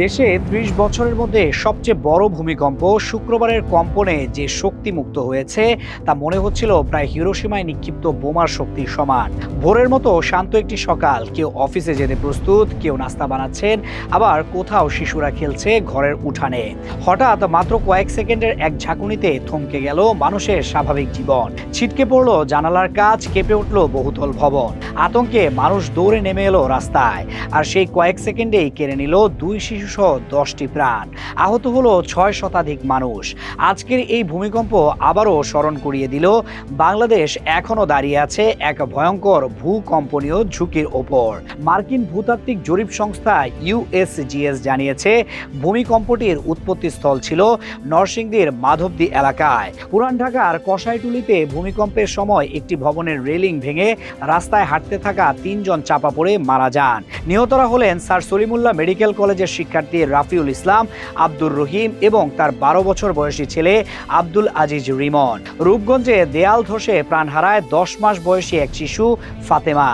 দেশে ত্রিশ বছরের মধ্যে সবচেয়ে বড় ভূমিকম্প শুক্রবারের কম্পনে যে শক্তি মুক্ত হয়েছে, তা মনে হচ্ছিল প্রায় হিরোসীমায় নিক্ষিপ্ত বোমার শক্তির সমান। ভোরের মতো শান্ত একটি সকাল, কেউ অফিসে যেতে প্রস্তুত, কেউ নাস্তা বানাচ্ছেন, আবার কোথাও শিশুরা খেলছে ঘরের উঠানে। হঠাৎ মাত্র কয়েক সেকেন্ডের এক ঝাঁকুনিতে থমকে গেল মানুষের স্বাভাবিক জীবন। ছিটকে পড়ল জানালার কাজ, কেঁপে উঠল বহুতল ভবন। আতঙ্কে মানুষ দৌড়ে নেমে এলো রাস্তায়, আর সেই কয়েক সেকেন্ডেই কেড়ে নিল দুই শিশুসহ দশটি প্রাণ। আহত হলো ছয় শতাধিক মানুষ। আজকের এই ভূমিকম্প আবারও স্মরণ করিয়ে দিল। বাংলাদেশ এখনও দাঁড়িয়ে আছে এক ভয়ঙ্কর ভূকম্পনীয় ঝুঁকির ওপর। মার্কিন ভূতাত্ত্বিক জরিপ সংস্থা ইউএসজিএস জানিয়েছে, ভূমিকম্পটির উৎপত্তিস্থল ছিল নরসিংদীর মাধবদী এলাকায়। পুরান ঢাকার কষাইটুলিতে ভূমিকম্পের সময় একটি ভবনের রেলিং ভেঙে রাস্তায় হাঁটতে থাকা তিনজন চাপা পড়ে মারা যান। নিহতরা হলেন স্যার সলিমুল্লাহ মেডিকেল কলেজের শিক্ষার্থী রাফিউল ইসলাম, আব্দুর রহিম এবং তার বারো বছর বয়সী ছেলে আব্দুল আজিজ রিমন। রূপগঞ্জে দেয়াল ধসে প্রাণ হারায় দশ মাস বয়সী এক শিশু, ফাতেমা।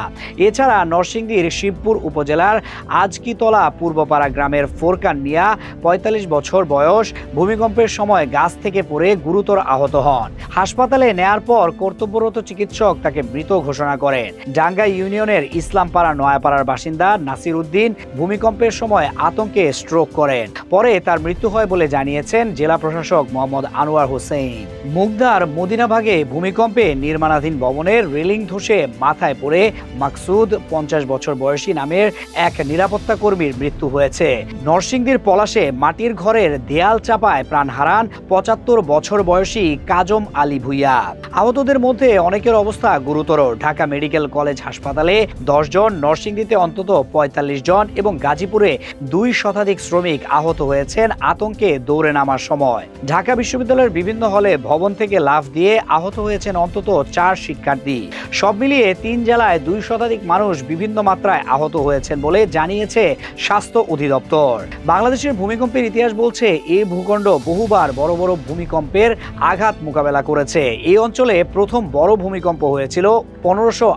এছাড়া নরসিংদীর শিবপুর উপজেলার আজকিতলা পূর্বপাড়া গ্রামের ফোরকান মিয়া, পঁয়তাল্লিশ বছর বয়স, ভূমিকম্পের সময় গাছ থেকে পড়ে গুরুতর আহত হন। হাসপাতালে নেয়ার পর কর্তব্যরত চিকিৎসক তাকে মৃত ঘোষণা করেন। ডাঙ্গা ইউনিয়নের ইসলামপাড়া নয়াপাড়ার বাসিন্দা নাসির উদ্দিন, ভূমিকম্পের সময় আতঙ্কে স্ট্রোক করেন। পরে তার মৃত্যু হয় বলে জানিয়েছেন জেলা প্রশাসক মোহাম্মদ আনোয়ার হোসেন। মুগদার মদিনাভাগে ভূমিকম্পে নির্মাণাধীন ভবনের রেলিং ধসে মাথায় পড়ে মাকসুদ পঞ্চাশ বছর বয়সী নামের এক নিরাপত্তা কর্মীর মৃত্যু হয়েছে। নরসিংদীর পলাশে মাটির ঘরের দেয়াল চাপায় প্রাণ হারান পঁচাত্তর বছর বয়সী কাজম আলী ভুইয়া। আহতদের মধ্যে অনেকের অবস্থা গুরুতর। ঢাকা মেডিকেল কলেজ হাসপাতালে দশ জন, নরসিংদীতে অন্তত পঁয়তাল্লিশ জন এবং গাজীপুরে দুই শতাধিক শ্রমিক আহত হয়েছেন আতঙ্কে দৌড়ে নামার সময়। ঢাকা বিশ্ববিদ্যালয়ের বিভিন্ন হলে ভবন থেকে লাফ দিয়ে আহত হয়েছেন অন্তত চার শিক্ষার্থী। সব মিলিয়ে তিন জেলায় দুই শতাধিক মানুষ বিভিন্ন মাত্রায় আহত হয়েছেন বলে জানিয়েছে স্বাস্থ্য অধিদপ্তর। বাংলাদেশের ভূমিকম্পের ইতিহাস বলছে এই ভূখণ্ড বহুবার বড় বড় ভূমিকম্পের আঘাত মোকাবেলা করেছে। এই অঞ্চলে প্রথম বড় ভূমিকম্প হয়েছিল পনেরোশো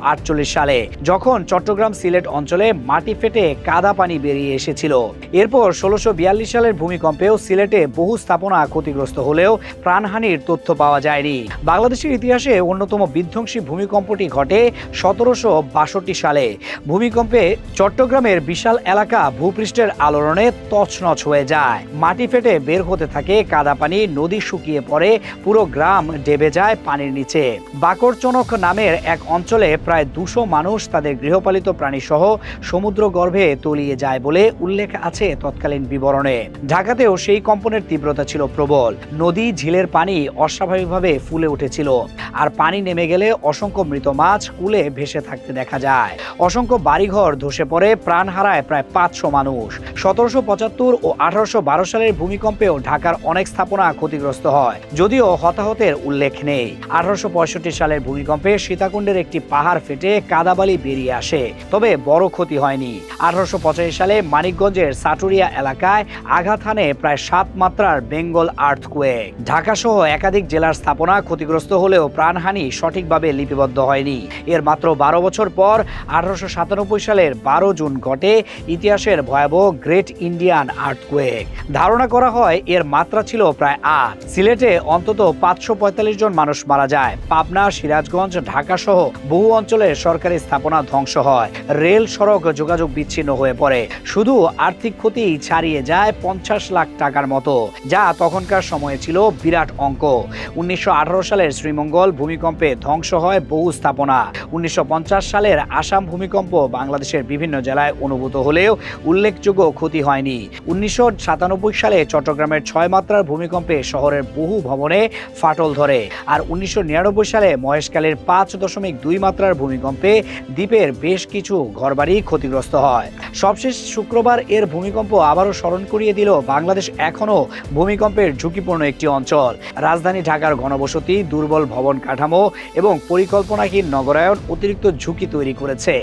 সালে, যখন চট্টগ্রাম সিলেট অঞ্চলে মাটি ফেটে কাদা পানি বেরিয়ে এসেছিল। এরপর ষোলোশো সালের ভূমিকম্পেও সিলেটে বহু স্থাপনা ক্ষতিগ্রস্ত হলেও প্রাণহানির তথ্য পাওয়া যায়নি। বাংলাদেশের ইতিহাসে অন্যতম বিধ্বংসী ভূমিকম্পটি ঘটে সতেরোশো বাষট্টি সালে। ভূমিকম্পে চট্টগ্রামের বিশাল এলাকা ভূপৃষ্ঠের আলোড়নে তছনছ হয়ে যায়। মাটি ফেটে বের হতে থাকে কাদা পানি, নদী শুকিয়ে পড়ে, পুরো গ্রাম ডেবে যায় পানির নিচে। বাকরচনক নামের এক অঞ্চলে প্রায় দুশো মানুষ তাদের গৃহপালিত প্রাণী সহ সমুদ্র গর্ভে তলিয়ে যায় বলে উল্লেখ আছে তৎকালীন বিবরণে। ঢাকাতেও সেই কম্পনের তীব্রতা ছিল প্রবল। নদী, ঝিলের পানি অস্বাভাবিকভাবে ফুলে উঠেছিল। আর পানি নেমে গেলে অসংখ্য মৃত মাছ কুলে ভেসে থাকতে দেখা যায়। অসংখ্য বাড়িঘর ধসে পড়ে, প্রাণ হারায় প্রায় পাঁচশো মানুষ। সতেরোশো পঁচাত্তর ও আঠারোশো বারো সালের ভূমিকম্পেও ঢাকার অনেক স্থাপনা ক্ষতিগ্রস্ত হয়, যদিও হতাহতের উল্লেখ নেই। আঠারোশো পঁয়ষট্টি সালের ভূমিকম্পে সীতাকুণ্ডের একটি পাহাড় ফেটে কাদাবালি বেরিয়ে আসে, তবে বড় ক্ষতি হয়নি। আঠারোশো পঁচাশি সালে মানিকগঞ্জের সাটুরিয়া এলাকায় আঘাত হানে প্রায় সাত মাত্রার বেঙ্গল আর্থকুয়েক। ঢাকা সহ একাধিক জেলার স্থাপনা ক্ষতিগ্রস্ত হলেও প্রাণহানি সঠিকভাবে লিপিবদ্ধ হয়নি। এর মাত্র বারো বছর পর আঠারোশো সাতানব্বই সালের বারো জুন ঘটে ইতিহাসের ভয়াবহ গ্রেট ইন্ডিয়ান আর্থকুয়েক। ধারণা করা হয় এর মাত্রা ছিল প্রায় আট। সিলেটে অন্তত পাঁচশো পঁয়তাল্লিশ জন মানুষ মারা যায়। পাবনা, সিরাজগঞ্জ ঢাকা সহ বহু অঞ্চলে সরকারি স্থাপনা ধ্বংস হয়। রেল সড়ক যোগাযোগ বিচ্ছিন্ন হয়ে পড়ে। শুধু আর্থিক ক্ষতি ছাড়িয়ে যায় পঞ্চাশ লাখ টাকার মতো, যা তখনকার সময়ে ছিল বিরাট অঙ্ক। উনিশশো সালের শ্রীমঙ্গল ভূমিকম্পে ধ্বংস হয় বহু স্থাপনা। উনিশশো সালের আসাম ভূমিকম্প বাংলাদেশের বিভিন্ন জেলায় অনুভূত হলেও উল্লেখযোগ্য ক্ষতি হয়নি। উনিশশো সালে চট্টগ্রামের ছয় মাত্রার ভূমিকম্পে শহরের বহু ভবনে ফাটল ধরে আর উনিশশো নিরানব্বই সালে মহেশকালের পাঁচ দশমিক দুই মাত্রার ভূমিকম্পে দ্বীপের বেশ কিছু ঘরবাড়ি ক্ষতিগ্রস্ত হয়। সবশেষ শুক্রবার এর ভূমিকম্প আবারও স্মরণ করিয়ে দিল বাংলাদেশ এখনও ভূমিকম্পের ঝুঁকিপূর্ণ একটি অঞ্চল। রাজধানী ঢাকার ঘনবসতি, দুর্বল ভবন কাঠামো এবং পরিকল্পনাহীন নগরায়ন অতিরিক্ত ঝুঁকি তৈরি করেছে।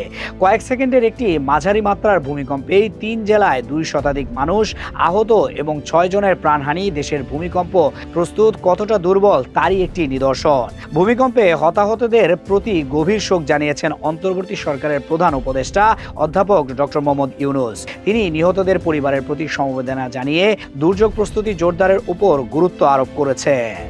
কয়েক সেকেন্ডের একটি মাঝারি মাত্রার ভূমিকম্পেই তিন জেলায় দুই শতাধিক মানুষ আহত এবং ছয় জনের প্রাণহানি দেশের ভূমিকম্প প্রস্তুত কতটা দুর্বল তারই একটি নিদর্শন। ভূমিকম্পে হতাহতদের প্রতি গভীর শোক জানিয়েছেন অন্তর্বর্তী সরকারের প্রধান উপদেষ্টা অধ্যাপক ডক্টর মোহাম্মদ ইউনুস। তিনি নিহতদের পরিবারের প্রতি সমবেদনা জানিয়ে দুর্যোগ প্রস্তুতি জোরদারের উপর গুরুত্ব আরোপ করেছে।